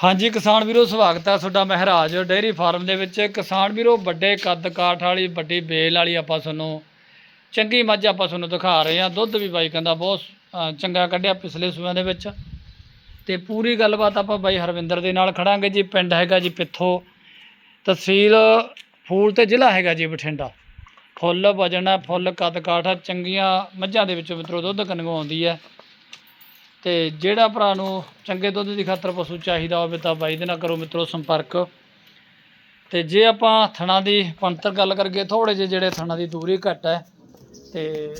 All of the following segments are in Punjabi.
ਹਾਂਜੀ, ਕਿਸਾਨ ਵੀਰੋ, ਸਵਾਗਤ ਹੈ ਤੁਹਾਡਾ ਮਹਿਰਾਜ। ਡੇਅਰੀ ਫਾਰਮ ਦੇ ਵਿੱਚ ਕਿਸਾਨ ਵੀਰੋ, ਵੱਡੇ ਕੱਦ ਕਾਠ ਵਾਲੀ, ਵੱਡੀ ਬੇਲ ਵਾਲੀ ਆਪਾਂ ਤੁਹਾਨੂੰ, ਚੰਗੀ ਮੱਝ ਆਪਾਂ ਤੁਹਾਨੂੰ ਦਿਖਾ ਰਹੇ ਹਾਂ। ਦੁੱਧ ਵੀ ਬਾਈ ਕਹਿੰਦਾ ਬਹੁਤ ਚੰਗਾ ਕੱਢਿਆ ਪਿਛਲੇ ਸੂਆਂ ਦੇ ਵਿੱਚ। ਤੇ ਪੂਰੀ ਗੱਲਬਾਤ ਆਪਾਂ ਬਾਈ ਹਰਵਿੰਦਰ ਦੇ ਨਾਲ ਖੜਾਂਗੇ ਜੀ। ਪਿੰਡ ਹੈਗਾ ਜੀ ਪਿੱਥੋ। ਤਹਿਸੀਲ ਫੂਲ ਤੇ ਜ਼ਿਲ੍ਹਾ ਹੈਗਾ ਜੀ ਬਠਿੰਡਾ। ਫੁੱਲ ਵਜਨ ਹੈ ਫੁੱਲ ਕੱਦ ਕਾਠ ਹੈ ਚੰਗੀਆਂ ਮੱਝਾਂ ਦੇ ਵਿੱਚੋਂ ਮਿੱਤਰੋ, ਦੁੱਧ ਕਨਗੋ ਆਉਂਦੀ ਹੈ। ਤੇ ਜਿਹੜਾ ਭਰਾ ਨੂੰ ਚੰਗੇ ਦੁੱਧ ਦੀ ਖਾਤਰ ਪਸ਼ੂ ਚਾਹੀਦਾ ਹੋਵੇ ਤਾਂ ਬਾਈ ਦੇ ਨਾਲ ਕਰੋ ਮਿੱਤਰੋ ਸੰਪਰਕ। ਤੇ ਜੇ ਆਪਾਂ ਥਣਾ ਦੀ ਪੰਤਰ ਗੱਲ ਕਰਕੇ ਥੋੜੇ ਜਿਹੇ ਜਿਹੜੇ ਥਣਾ ਦੀ ਦੂਰੀ ਘੱਟ ਹੈ ਤੇ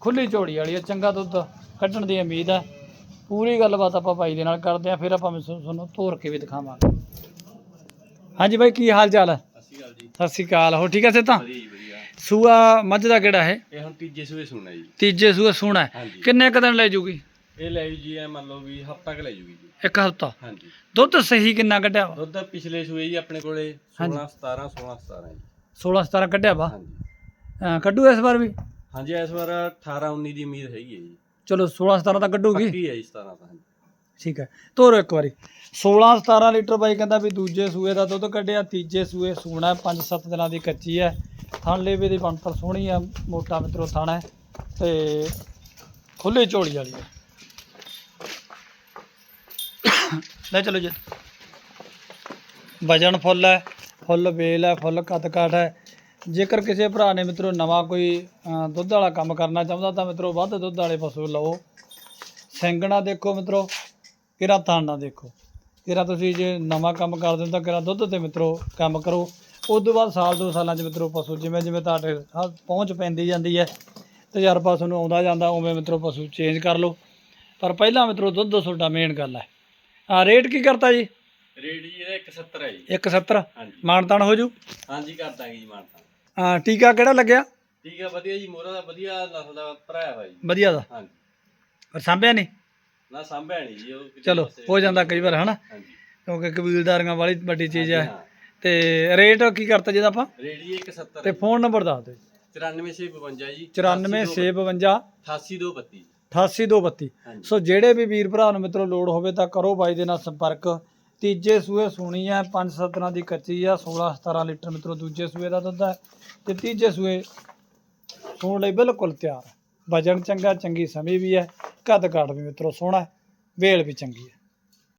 ਖੁੱਲੀ ਝੋੜੀ ਵਾਲੀ ਹੈ ਚੰਗਾ ਦੁੱਧ ਕੱਢਣ ਦੀ ਉਮੀਦ ਹੈ। ਪੂਰੀ ਗੱਲਬਾਤ ਆਪਾਂ ਬਾਈ ਦੇ ਨਾਲ ਕਰਦੇ ਆ ਫਿਰ ਆਪਾਂ ਤੁਹਾਨੂੰ ਤੋਰ ਕੇ ਵੀ ਦਿਖਾਵਾਂਗੇ। ਹਾਂਜੀ ਬਾਈ ਕੀ ਹਾਲ ਚਾਲ? ਹੈ ਸਤਿ ਸ਼੍ਰੀ ਅਕਾਲ। ਹੋ ਠੀਕ ਹੈ ਸੇ ਤਾਂ ਸੂਆ ਮੱਝ ਦਾ ਕਿਹੜਾ ਹੈ ਇਹ ਹੁਣ ਤੀਜੇ ਸੂਏ ਸੁਣਨਾ ਜੀ। ਤੀਜੇ ਹੈ। ਹਾਂਜੀ। ਕਿੰਨੇ ਕੁ ਦਿਨ ਲੈ ਜੂਗੀ? ਇਹ ਲੈ ਜੀ ਐ ਮੰਨ ਲਓ ਵੀ ਹਫਤਾ ਕ ਲੈ ਜੂਗੀ ਜੀ। ਇੱਕ ਹਫ਼ਤਾ? ਹਾਂਜੀ। ਦੁੱਧ ਸਹੀ ਕਿੰਨਾ ਕੱਢਿਆ ਵਾ? ਦੁੱਧ ਪਿਛਲੇ ਸੂਏ ਜੀ ਆਪਣੇ ਕੋਲੇ 16 17 16 17 ਜੀ। 16 17 ਕੱਢਿਆ ਵਾ? ਹਾਂਜੀ। ਅਹ ਕੱਢੂ ਇਸ ਵਾਰ ਵੀ? ਹਾਂਜੀ ਇਸ ਵਾਰ 18 19 ਦੀ ਉਮੀਦ ਹੈਗੀ ਹੈ ਜੀ। ਚਲੋ 16 17 ਤਾਂ ਕੱਢੂਗੀ। ਪੱਕੀ ਹੈ ਜੀ 17 ਤਾਂ ਹਾਂਜੀ। ਠੀਕ ਹੈ। ਤੋਰੋ ਇੱਕ ਵਾਰੀ। 16 17 ਲੀਟਰ ਬਾਈ ਕਹਿੰਦਾ ਵੀ ਦੂਜੇ ਸੂਏ ਦਾ ਦੁੱਧ ਕੱਢਿਆ ਤੀਜੇ ਸੂਏ ਸੂਣਾ 5-7 ਦਿਨਾਂ ਦੀ ਕੱਚੀ ਹੈ। ਥਣ ਲੇਵੇ ਦੀ ਬਣਤਰ ਸੋਹਣੀ ਆ ਮੋਟਾ ਮਿੱਤਰੋ ਥਣ ਹੈ। ਤੇ ਖੁੱਲੀ ਝੋਲੀ ਵਾਲੀ ਹੈ। ਲੈ ਚਲੋ ਜੀ। ਵਜਨ ਫੁੱਲ ਹੈ, ਫੁੱਲ ਵੇਲ ਹੈ, ਫੁੱਲ ਕੱਦ ਹੈ। ਜੇਕਰ ਕਿਸੇ ਭਰਾ ਨੇ ਮਿੱਤਰੋ ਨਵਾਂ ਕੋਈ ਦੁੱਧ ਵਾਲਾ ਕੰਮ ਕਰਨਾ ਚਾਹੁੰਦਾ ਤਾਂ ਮਿੱਤਰੋ ਵੱਧ ਦੁੱਧ ਵਾਲੇ ਪਸ਼ੂ ਲਓ। ਸਿੰਗਣਾ ਦੇਖੋ ਮਿੱਤਰੋ, ਕਿਹੜਾ ਥਾਣਾ ਦੇਖੋ। ਕਿਹੜਾ ਤੁਸੀਂ ਜੇ ਨਵਾਂ ਕੰਮ ਕਰਦੇ ਹੋ ਤਾਂ ਕਿਹੜਾ ਦੁੱਧ ਤੇ ਮਿੱਤਰੋ ਕੰਮ ਕਰੋ। ਉਸ ਤੋਂ ਬਾਅਦ ਸਾਲ ਦੋ ਸਾਲਾਂ ਚ ਮਿੱਤਰੋ ਪਸ਼ੂ ਜਿਵੇਂ ਜਿਵੇਂ ਤੁਹਾਡੇ ਪਹੁੰਚ ਪੈਂਦੀ ਜਾਂਦੀ ਹੈ, ਤਜਰਬਾ ਤੁਹਾਨੂੰ ਆਉਂਦਾ ਜਾਂਦਾ, ਉਵੇਂ ਮਿੱਤਰੋ ਪਸ਼ੂ ਚੇਂਜ ਕਰ ਲਓ। ਪਰ ਪਹਿਲਾਂ ਮਿੱਤਰੋ ਦੁੱਧ ਤੁਹਾਡਾ ਮੇਨ ਗੱਲ ਹੈ। ਆ ਰੇਟ ਕੀ ਕਰਤਾ ਜੀ? ਰੇਟ ਜੀ ਇਹਦਾ 170 ਹੈ ਜੀ। 170 ਹਾਂਜੀ। ਮਾਨਤਾਨ ਹੋ ਜੂ? ਹਾਂਜੀ ਕਰ ਦਾਂਗੇ ਜੀ ਮਾਨਤਾ ਆ ਟੀਕਾ ਕਿਹੜਾ ਲੱਗਿਆ? ਠੀਕ ਹੈ ਵਧੀਆ ਜੀ ਮੋਰਾ ਦਾ ਵਧੀਆ ਨਸਲ ਦਾ ਭਰਾਇਆ ਵਾ ਜੀ ਵਧੀਆ ਦਾ? ਹਾਂਜੀ। ਪਰ ਸਾਂਭਿਆ ਨਹੀਂ? ਨਾ ਸਾਂਭਿਆ ਨਹੀਂ ਜੀ ਉਹ ਚਲੋ ਹੋ ਜਾਂਦਾ ਕਈ ਵਾਰ ਹਨਾ? ਹਾਂਜੀ। ਕਿਉਂਕਿ ਕਬੀਲਦਾਰੀਆਂ ਵਾਲੀ ਵੱਡੀ ਚੀਜ਼ ਹੈ। ਤੇ ਰੇਟ ਕੀ ਕਰਤਾ ਜਿਹਦਾ ਆਪਾਂ? ਰੇਟ ਜੀ 170 ਤੇ ਫੋਨ ਨੰਬਰ ਦੱਸ ਦਿਓ 9452 ਜੀ 94652 88232 88232 ਹਾਂਜੀ। ਸੋ ਜਿਹੜੇ ਵੀ ਵੀਰ ਭਰਾ ਨੂੰ ਮਿੱਤਰੋ ਲੋੜ ਹੋਵੇ ਤਾਂ ਕਰੋ ਬਾਈ ਦੇ ਨਾਲ ਸੰਪਰਕ। ਤੀਜੇ ਸੂਏ ਸੂਣੀ ਹੈ 5-7 ਦਿਨਾਂ ਦੀ ਕੱਚੀ ਆ 16-17 ਲੀਟਰ ਮਿੱਤਰੋ ਦੂਜੇ ਸੂਏ ਦਾ ਦੁੱਧ ਹੈ ਤੇ ਤੀਜੇ ਸੂਏ ਸੂਣ ਲਈ ਬਿਲਕੁਲ ਤਿਆਰ। ਹੈ ਵਜਨ ਚੰਗਾ ਚੰਗੀ ਸਮੀ ਵੀ ਹੈ ਕੱਦ ਕਾਠ ਵੀ ਮਿੱਤਰੋ ਸੋਹਣਾ ਵੇਲ ਵੀ ਚੰਗੀ ਹੈ।